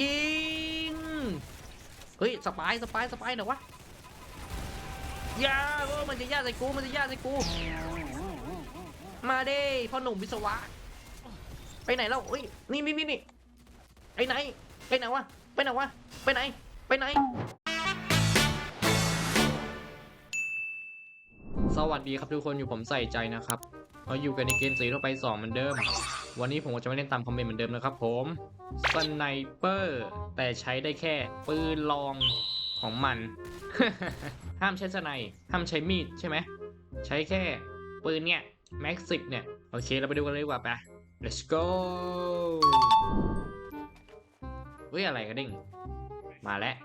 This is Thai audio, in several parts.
ยิง เฮ้ยสปายสปายสปายหน่อยวะยาเออมันจะย่าใส่กู มันจะย่าใส่กู มาเด้พ่อหนุ่มวิศวะ ไปไหนแล้วเฮ้ย นี่นี่นี่นี่ไปไหน ไปไหนวะ ไปไหนวะ ไปไหน ไปไหน สวัสดีครับทุกคนอยู่ผมใส่ใจนะครับเราอยู่กันในเกมสีทั่วไป2เหมือนเดิม วันนี้ผมก็จะไม่เล่นตามคอมเมนต์เหมือนเดิมนะครับผมสไนเปอร์แต่ใช้ได้แค่ปืนลองของมัน ห้ามใช้สไนห้ามใช้มีดใช่ไหม ใช้แค่ปืนเนี่ยแม็กซิเนี่ย โอเคเราไปดูกันเลยดีกว่าไป let's go เฮ้ยอะไรกันดิ่ง มาแล้ว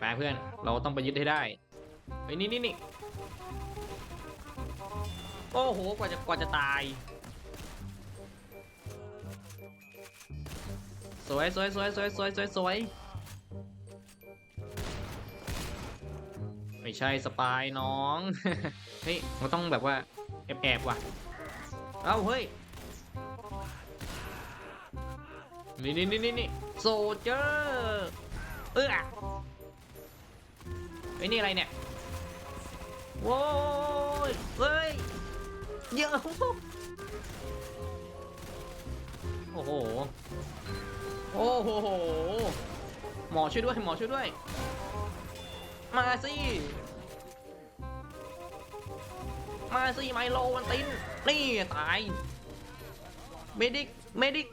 ไปเพื่อนเราต้องไปยึดให้ได้เฮ้ยนี่นี่นี่โอ้โหกว่าจะกว่าจะตาย สวยสวยสวยสวยสวยสวยสวยไม่ใช่สปายน้อง เฮ้ยมันต้องแบบว่าแอบแอบว่ะ เอ้าเฮ้ย นี่นี่นี่นี่โซเจอร์เออไอ้นี่อะไรเนี่ยโว้ยเฮ้ยเยอะโอ้โห โอ้โห หมอช่วยด้วย หมอช่วยด้วย มาสิ มาสิไมโลวันติน นี่ตาย เมดิก เมดิก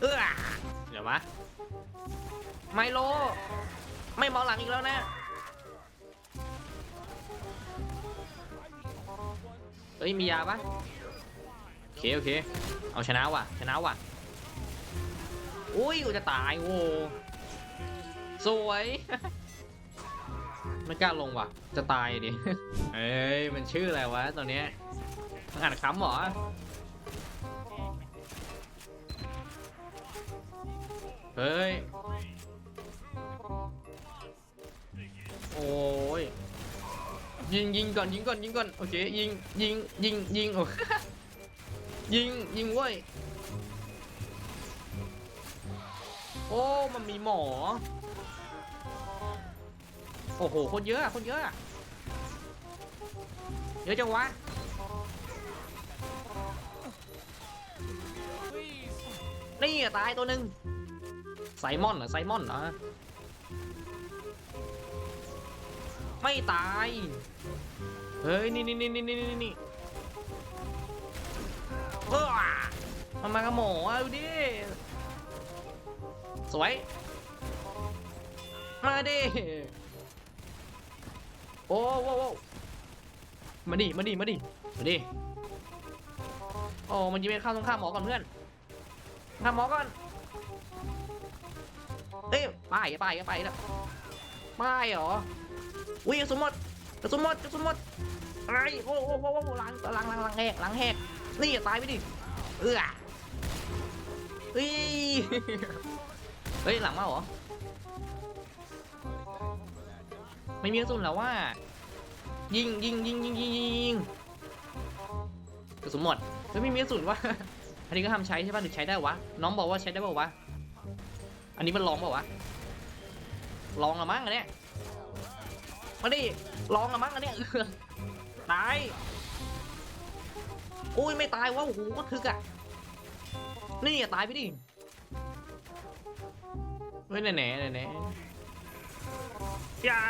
เออเดี๋ยววะไมโล ไม่มองหลังอีกแล้วนะเอ้ยมียาปะโอเค โอเค เอาชนะว่ะ ชนะว่ะ อุ้ยกูจะตายโอ้สวย ไม่กล้าลงว่ะ จะตายดิ เอ้ย มันชื่ออะไรวะตอนเนี้ยมันอ่านคำหรอ เฮ้ย โอ้ย ยิงยิงก่อนยิงก่อนยิงก่อน โอเค ยิงยิงยิงยิงโอ้ยิงยิงเว้ย โอ้มันมีหมอ โอ้โห คนเยอะคนเยอะ เยอะจังวะนี่ตายตัวหนึ่งไซมอนเหรอไซมอนเหรอไม่ตาย เฮ้ย นี่นี่นี่นี่นี่นี่นี่เออมันมากับหมออะดูดิ สวย มาดิ โอ้โหโว้มาดิ มาดิ มาดิ มาดิ โอ้มันยิงไปข้าวตรงข้ามหมอก่อนเพื่อน ข้ามหมอก่อน เอ้ยป้ายป้ายป้ายแล้วป้ายเหรอ อุ้ยกระสุนหมดกระสุนหมดกระสุนหมดอะไรโอ้โหโอ้โหหลังหลังหลังหลังแหกหลังแหกนี่ตายไปดิ เออเฮ้ย เฮ้ยหลังมาเหรอ ไม่มีกระสุนแล้วว่า ยิงยิงยิงยิงยิงยิงกระสุนหมดเฮ้ยไม่มีกระสุนวะอันนี้ก็ทำใช้ใช่ป่ะหรือใช้ได้วะ น้องบอกว่าใช้ได้เปล่าวะ อันนี้มันลองเปล่าวะ ลองละมั้งอันเนี้ยมาดิลองละมั้งอันเนี้ยตายอุ้ยไม่ตายวะโอ้โหก็ถึกอะ นี่อะตายไปดิ ฮ้ยแหน่แหน่แหน่แหน่อย่า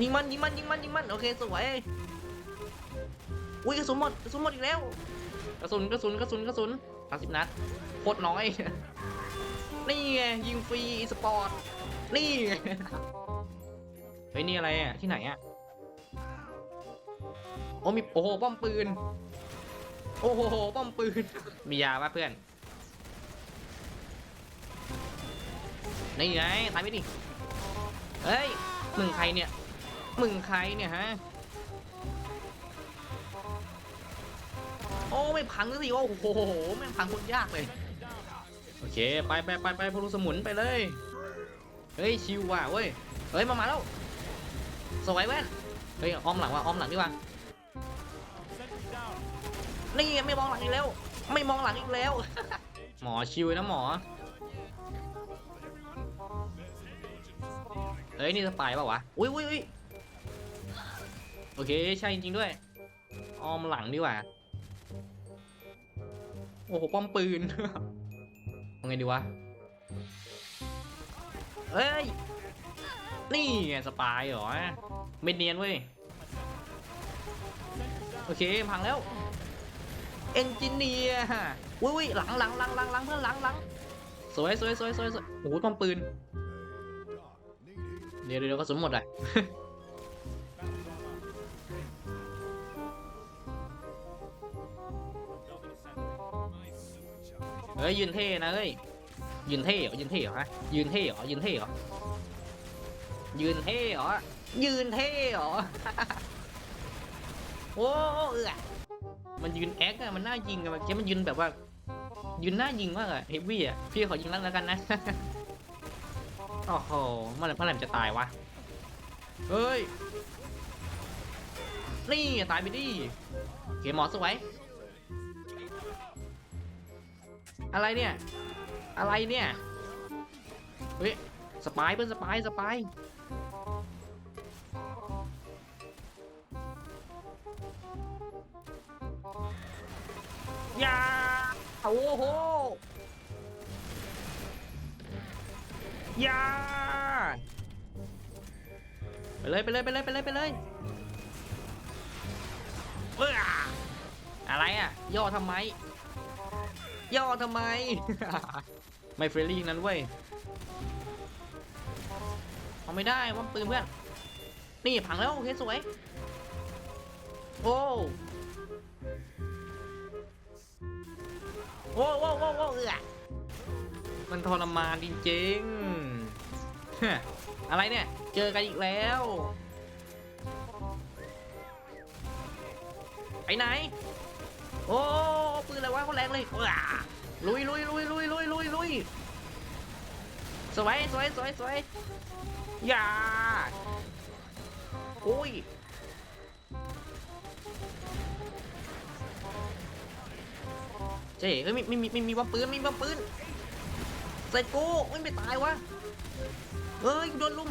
ยิงมันยิงมันยิงมันยิงมันโอเคสวยอุ้ยกระสุนหมดกระสุนหมดอีกแล้วกระสุนกระสุนกระสุนกระสุนสามสิบนัดโคตรน้อย นี่ไงยิงฟรีสปอร์ตนี่ไงเฮ้ยนี่อะไรอะที่ไหนอะโอ้มีโอ้โหป้อมปืน โอ้โหป้อมปืน มียาป่ะเพื่อน นี่ไงตายไปดิเฮ้ย มึงใครเนี่ย มึงใครเนี่ยฮะ โอ้ไม่พังสักทีโอ้โหไม่พังคนยากเลย โอเค ไปไปไปไปพลุสมุนไปเลย เฮ้ยชิวว่ะเว้ย เฮ้ยมามาแล้วสวยแว่น เฮ้ยอ้อมหลังว่ะอ้อมหลังดีกว่านี่ไงไม่มองหลังอีกแล้ว ไม่มองหลังอีกแล้ว หมอชิวนะหมอ เฮ้ยนี่สปายป่าวะ อุ้ยอุ้ยอุ้ยโอเคใช่จริงๆด้วย ออมหลังดีกว่า โอ้โห ป้อมปืนเอาไงดีวะเฮ้ย นี่ไงสปายเหรอเม็ดเนียนเว้ย โอเค พังแล้ว เอนจิเนียร์อุ้ยอุ้ยหลังหลังหลังหลังหลังเพื่อนหลังหลังสวยสวยสวยสวยสวยโอ้โหป้อมปืน เดี๋ยวเดี๋ยวกระสุนหมดอะเฮ้ยยืนเท่นะเฮ้ยยืนเท่เหรอยืนเท่เหรอฮะยืนเท่เหรอยืนเท่เหรอยืนเท่เหรอยืนเท่เหรอโอ้เออมันยืนแอคอะมันน่ายิงอะเมื่อกี้มันยืนแบบว่ายืนน่ายิงมากอะเฮฟวี่อะพี่ขอยิงนั่นแล้วกันนะ โอ้โหเมื่อไหร่เมื่อไหร่มันจะตายวะ เฮ้ย นี่ตายไปดิโอเคหมอสวย อะไรเนี่ย อะไรเนี่ย เฮ้ย สปายเพื่อนสปายสปายยาโอ้โห ย่าไปเลยไปเลยไปเลยไปเลยไปเลยเอ้ออะไรอะ ย่อทำไม ย่อทำไม ไม่เฟรนลี่นั้นเว้ยเอาไม่ได้ว่าปืนเพื่อน นี่พังแล้วโอเคสวย โอ้โอ้โอ้โอ้โอ้เออมันทรมานจริงๆ อะไรเนี่ย เจอกันอีกแล้ว ไปไหน โอ้ปืนอะไรวะเขาแรงเลยลุยลุยลุยลุยลุยลุยลุยสวยสวยสวยสวยอย่าโอ้ยเจ๊เฮ้ยไม่ไม่มีไม่มีบอมปืนไม่มีบอมปืนใส่กูไม่ไปตายวะ เฮ้ยโดนลุม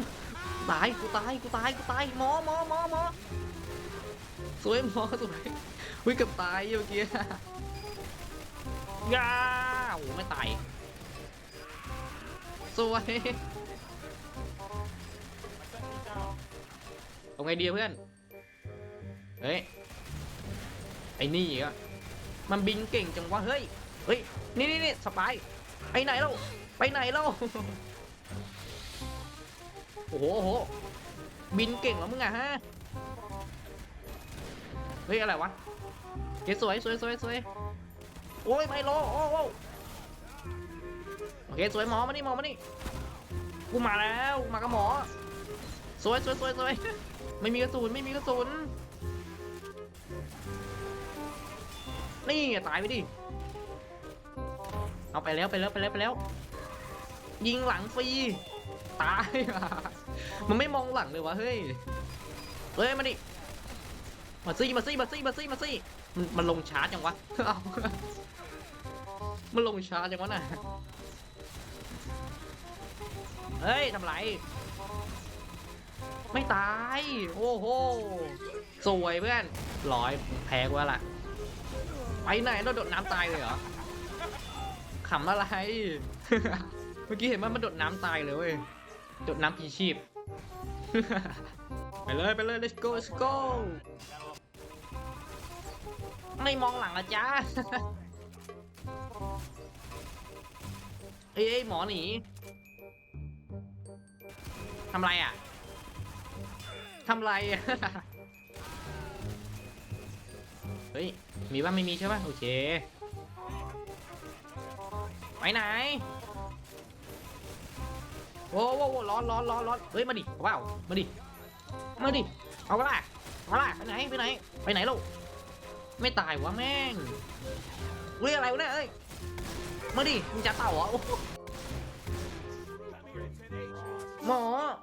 ตายกูตายกูตายกูตายหมอหมอหมอหมอสวยหมอสวยวิ่งกับตายเมื่อกี้ย่าโอ้ไม่ตายสวยเอาไงดีเพื่อนเฮ้ยไอ้นี่อะมันบินเก่งจังวะเฮ้ยเฮ้ยนี่นี่นี่สปายไปไหนแล้วไปไหนแล้ว โอ้โหโอ้โห บินเก่งเหรอมึงอะฮะ เฮ้ย อะไรวะเก๋สวยสวยสวยสวยโอ้ยไมโลโอ้โอ้โอเคสวยหมอมานี่หมอมานี่กูมาแล้วมากับหมอ สวยสวยสวยสวยไม่มีกระสุนไม่มีกระสุนนี่ตายไปดิเอาไปแล้วไปแล้วไปแล้วไปแล้ว ยิงหลังฟรีตาย มันไม่มองหลังเลยวะเฮ้ยเฮ้ยมาดิมาซี่มาซี่มาซี่มาซี่มาซี่มันมันลงช้าจังวะเอามันลงช้าจังวะน่ะเฮ้ยทำไร ไม่ตาย โอ้โห สวยเพื่อนร้อยแพ้กว่าละไปไหนเราโดดน้ำตายเลยเหรอขำอะไร เมื่อกี้เห็นว่ามันโดดน้ำตายเลยเว้ยโดดน้ำพีชีพ ไปเลยไปเลย let's go let's go ไม่มองหลังละจ้าเอ้ยหมอหนีทำไรอะทำไรอะเฮ้ย มีป่ะไม่มีใช่ป่ะ โอเค ไปไหน โว้วโว้วร้อนร้อนร้อนร้อนเฮ้ยมาดิเอาเปล่ามาดิมาดิเอาก็ล่ะเอาละไปไหนไปไหนไปไหนลูกไม่ตายวะแม่งเรียอะไรวะเนี่ยเอ้ยมาดิมึงจะเต่าเหรอหมอ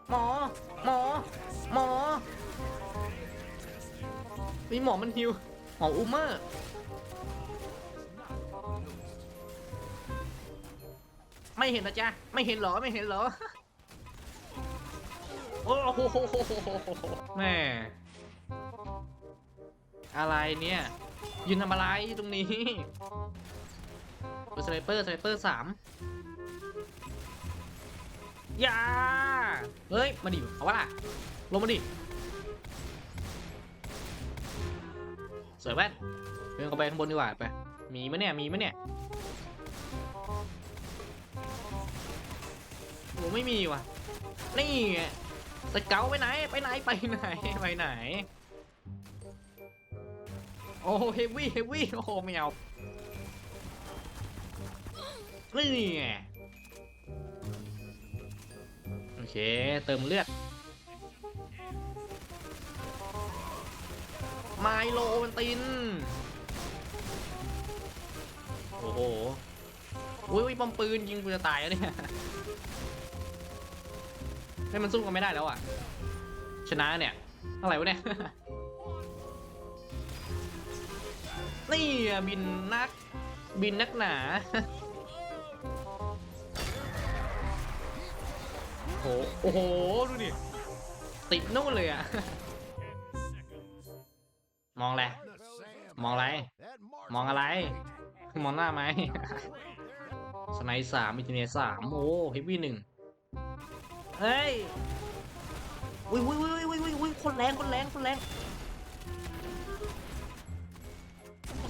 หมอหมอหมอมีหมอมันฮิวหมออูเมอร์ไม่เห็นนะจ๊ะไม่เห็นเหรอไม่เห็นเหรอ โอ้โหแม่อะไรเนี่ยยืนทำอะไรตรงนี้สไนเปอร์สไนเปอร์สามอย่าเฮ้ย มาดิเอาวะล่ะ ลงมาดิ สวยแว่นเดินเข้าไปข้างบนดีกว่าไป มีไหมเนี่ย มีไหมเนี่ยโหไม่มีว่ะ นี่ไง สเกลไปไหน ไปไหน ไปไหน ไปไหน โอ้เฮฟวี่เฮฟวี่โอ้โหไม่เอานี่ไงโอเค เติมเลือด ไมโลมันติน โอ้โหอุ้ยอุ้ยปอมปืนยิงกูจะตายแล้วเนี่ย ให้มันสู้กันไม่ได้แล้วอะ ชนะเนี่ย อะไรวะเนี่ย นี่บินนัก บินนักหนา โอ้โห โอ้โห ดูดิ ติดนู่นเลยอะมองอะไร มองอะไร มองอะไร มองหน้าไหมสไนด์สามอินเทอร์เนสามโอ้เฮฟวี่หนึ่ง เฮ้ยอุ้ยอุ้ยอุ้ยอุ้ยอุ้ยอุ้ยคนแรงคนแรงคนแรง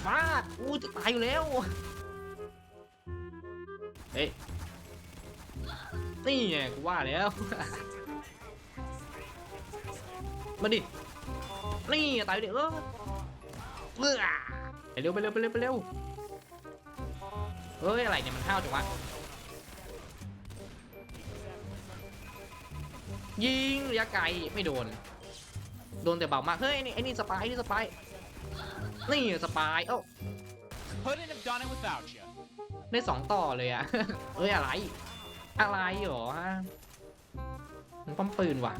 ฟาดอู้จะตายอยู่แล้ว เฮ้ย นี่ไงกูว่าแล้ว มาดิ นี่ตายเดี๋ยวเออเออไปเร็วไปเร็วไปเร็วไปเร็วเฮ้ยอะไรเนี่ยมันห้าวจังวะ ยิงระยะไกลไม่โดน โดนแต่เบามาก เฮ้ยไอ้นี่ไอ้นี่สปายไอ้นี่สปาย นี่สปายเอ้า Couldn't have done it without you. ได้สองต่อเลยอะ เอ้ยอะไร อะไรหรอฮะมันป้อมปืนว่ะ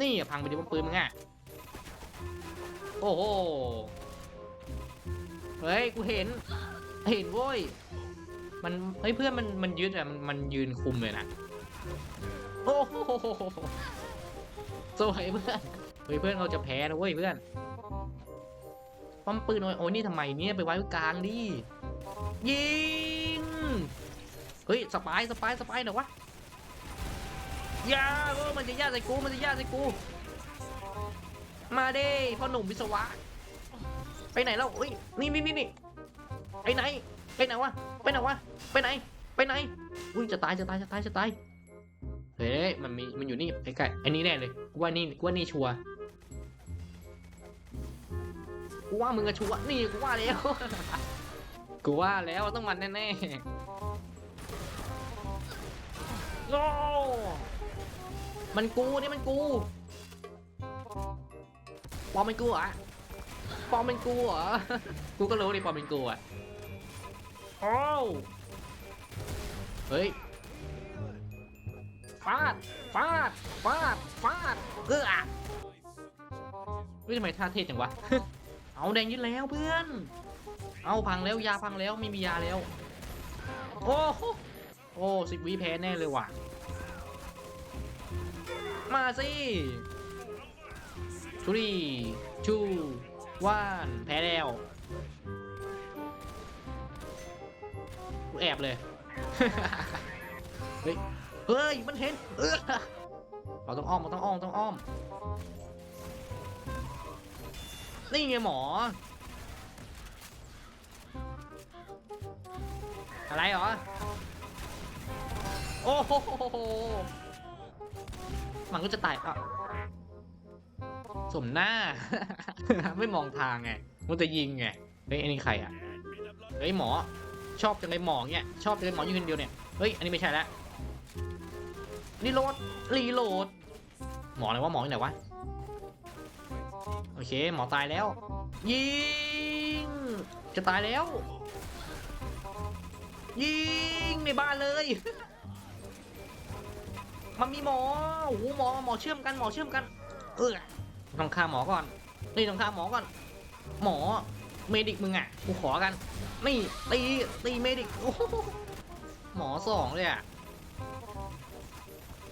นี่อะพังไปดิป้อมปืนมึงอะโอ้โห เฮ้ย กูเห็น เห็นโว้ย มัน เฮ้ยเพื่อนมัน มันยืดอะมันมันยืนคุมเลยนะ โอ้โหสวยเพื่อนเฮ้ยเพื่อนเราจะแพ้นะเว้ยเพื่อนป้อมปืนโอ้ยนี่ทำไมเนี่ยไปไว้กลางดิยิงเฮ้ยสปายสปายสปายหน่อยวะยาเออมันจะย่าใส่กูมันจะย่าใส่กู มาเด้พ่อหนุ่มวิศวะ ไปไหนแล้วเฮ้ยนี่นี่นี่นี่ไปไหนไปไหนวะไปไหนวะไปไหนไปไหนอุ้ยจะตายจะตายจะตายจะตาย เฮ้ยมันมีมันอยู่นี่ใกล้ๆอันนี้แน่เลยกูว่านี่กูว่านี่ชัวร์กูว่ามึงอะชัวร์นี่กูว่าแล้วกูว่าแล้วต้องมันแน่ๆโอ้มันกูนี่มันกูปอมเป็นกูเหรอปอมเป็นกูเหรอกูก็รู้ดิปอมเป็นกูอะโอ้วเฮ้ย ฟาดฟาดฟาดฟาดเอออะเฮ้ยทำไมท่าเทศจังวะ เอาแดงยึดแล้วเพื่อน เอาพังแล้วยาพังแล้วไม่มียาแล้ว โอ้โหโอ้สิบวิแพ้แน่เลยว่ะ มาสิทรีชูว่านแพ้แล้วกูแอบเลย เฮ้ย เฮ้ย มันเห็น เออเราต้องอ้อมเราต้องอ้อมต้องอ้อม นี่ไงหมอ อะไรเหรอ โอ้โหมันก็จะตายอะสมหน้า ไม่มองทางไง มันจะยิงไง เฮ้ยอันนี้ใครอะ เฮ้ยหมอ ชอบจังเลยหมอเนี่ย ชอบจังเลยหมออยู่คนเดียวเนี่ย เฮ้ย อันนี้ไม่ใช่แล้ว รีโหลด รีโหลด หมออะไรวะหมอที่ไหนวะ โอเค หมอตายแล้ว ยิง จะตายแล้ว ยิงในบ้านเลย มันมีหมอโอ้โหหมอ หมอเชื่อมกัน หมอเชื่อมกัน เออต้องฆ่าหมอก่อน นี่ต้องฆ่าหมอก่อน หมอ เมดิกมึงอะ กูขอกัน นี่ตี ตีเมดิก โอ้โหหมอสองเลยอะ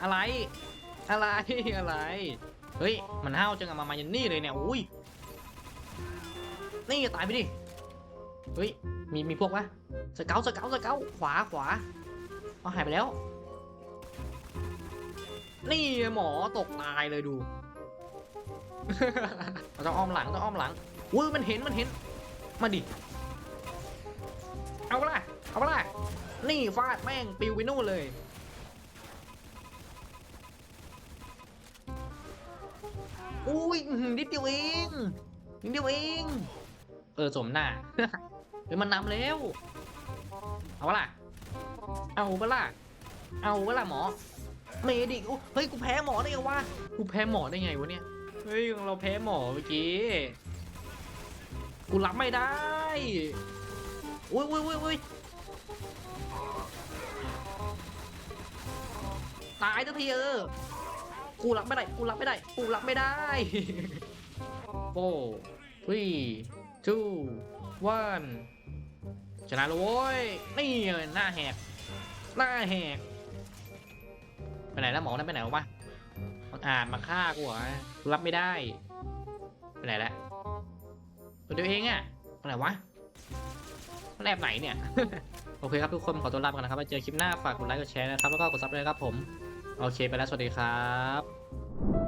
อะไร อะไร อะไร เฮ้ย มันห้าวจังอะมามายันนี่เลยเนี่ย อุ้ย นี่ตายไปดิ เฮ้ย มี มีพวกปะสเกลสเกลสเกลขวา ขวา เอาหายไปแล้ว นี่หมอตกตายเลยดู เราต้องอ้อมหลัง ต้องอ้อมหลังอุ้ย มันเห็น มันเห็น มาดิ เอาปะล่ะเอาปะล่ะนี่ฟาดแม่งปิวไปนู่นเลย อุ้ยอื้อหือนิดเดียวเองนิดเดียวเอง เออสมหน้า เฮ้ยมันนำแล้ว เอาปะล่ะ เอาปะล่ะ เอาปะล่ะหมอ เมดิกอุ๊ยเฮ้ยกูแพ้หมอได้ไงวะ กูแพ้หมอได้ไงวะเนี่ย เฮ้ยเราแพ้หมอเมื่อกี้ กูรับไม่ได้อุ้ยอุ้ยอุ้ยอุ้ยตายทันทีเออ กูรับไม่ได้ กูรับไม่ได้ กูรับไม่ได้โอ้ three two one ชนะแล้วโว้ย นี่เลยหน้าแหก หน้าแหก ไปไหนแล้วหมอนั่นไปไหนวะมันอ่านมาฆ่ากูเหรอกูรับไม่ได้ ไปไหนแล้วตัวเดียวเองอะไปไหนวะมันแอบไหนเนี่ย โอเคครับทุกคนขอตัวลาไปก่อนนะครับไว้เจอคลิปหน้า ฝากกดไลค์ กดแชร์นะครับ แล้วก็กดซับเลยครับผม โอเคไปแล้วสวัสดีครับ